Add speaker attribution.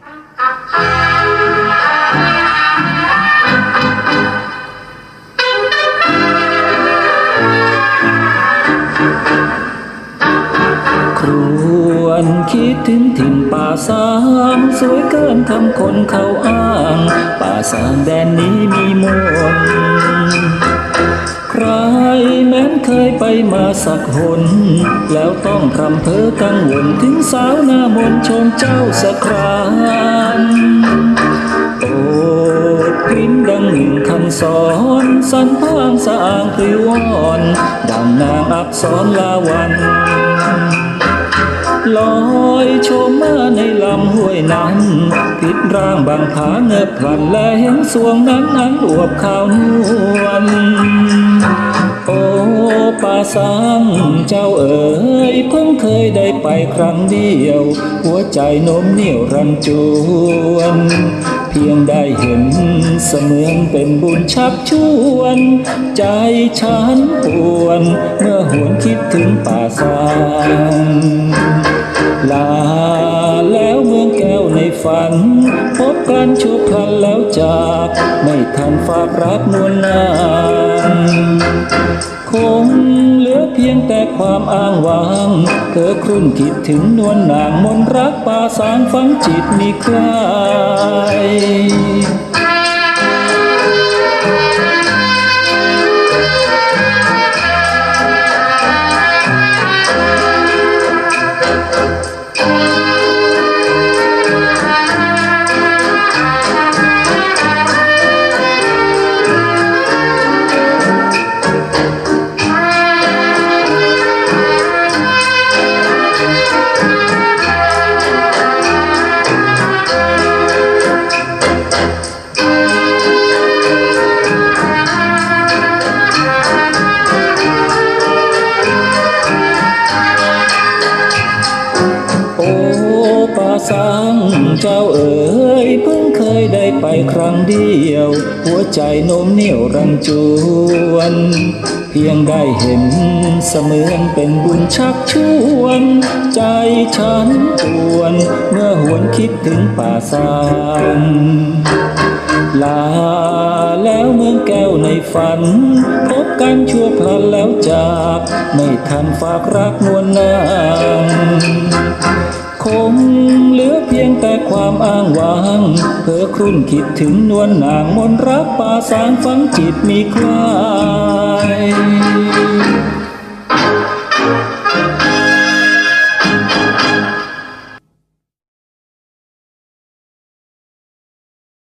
Speaker 1: ครวนคิดถึงถิ่นป่าสางสวยเกินคำคนเขาอ้าง ป่าสางแดนนี้มีมนต์ใครแม้น เคยไปมาสักหน แล้วต้องคำเพ้อกังวลถึงสาวหน้ามนชมเจ้าสักครานโอดกริ้นดังหนึ่งคำสอน สันพางสะอางพริวอน ดังนางอักษรลาวันลอยโชมมาในลำห้วยนั้นผิดร่างบางผาเงือบพลันและเห็นสวงนั้นอันอวบขาวนวล ป่าสังเจ้าเอ๋ยเพิ่งเคยได้ไปครั้งเดียว หัวใจโน้มเหนี่ยวรันจวน เพียงได้เห็นเสมือนเป็นบุญชักชวน ใจฉันปวน เมื่อหวนคิดถึงป่าสางลา ฝัน พบกันชุบพลันแล้วจาก ไม่ทันฝากรักนวลนางคงเหลือเพียงแต่ความอ้างว้าง เธอครุ่นคิดถึงนวลนางมนรักป่าสางฝังจิตมีใครา ป่าสังเจ้าเอ๋ยเพิ่งเคยได้ไปครั้งเดียว หัวใจโน้มเหนี่ยวรันจวน เพียงได้เห็นเสมือนเป็นบุญชักชวน ใจฉันปวน เมื่อหวนคิดถึงป่าสังลาแล้วเมืองแก้วในฝัน พบกันชั่วพลันแล้วจาก ไม่ทันฝากรักนวลนาง คงเหลือเพียงแต่ความอ้างว้าง เธอครุ่นคิดถึงนวลนางมนรักป่าสางฝังจิตมีคลา